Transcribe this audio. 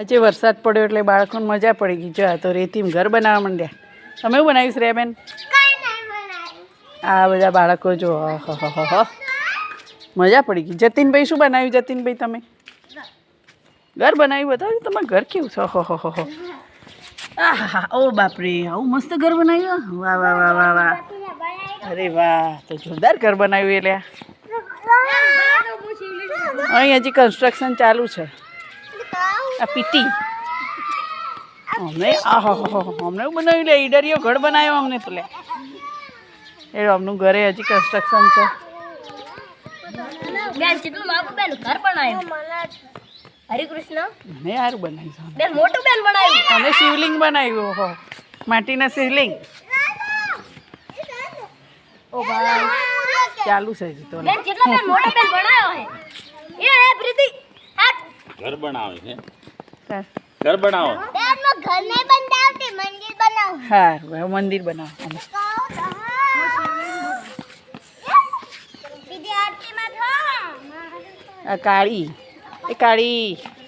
આજે વરસાદ પડ્યો એટલે બાળકોને મજા પડી ગઈ. જો આ તો રેતીમાં ઘર બનાવવા માંડ્યા. તમે શું બનાવ્યું શ્રેયાબેન આ બધા બાળકો જો મજા પડી ગઈ. જતીનભાઈ શું બનાવ્યું? જતીનભાઈ તમે? ઘર બનાવ્યું બતાવજો તમારું ઘર કેવું છે? હો હો હો હો. આહા ઓ બાપરે આવું મસ્ત ઘર બનાવ્યું? વાહ વાહ વાહ વાહ વાહ. અરે વાહ તો જોરદાર ઘર બનાવ્યું એટલે. અહીં હજી કન્સ્ટ્રક્શન ચાલુ છે. આ પીટી અમને આહો અમને એવું બનાવ્યું લે ઈડરીઓ ઘર બનાવ્યો અમને તો લે. એ અમનું ઘરે હજી કન્સ્ટ્રક્શન છે. શિવલિંગ બનાવ્યું હો માટીના શિવલિંગ. ઓ ભાઈ. ચાલુ છે હજી તો. લે. બેન કેટલા બેન મોટો બેન બનાવ્યો હે. એ હે પ્રીતિ હાટ. ઘર બનાવે છે. ચાલ. ઘર બનાવો. ઘર નહીં બનાવતી મંદિર બનાવો. હા હવે મંદિર આ કાળી. એ કાળી.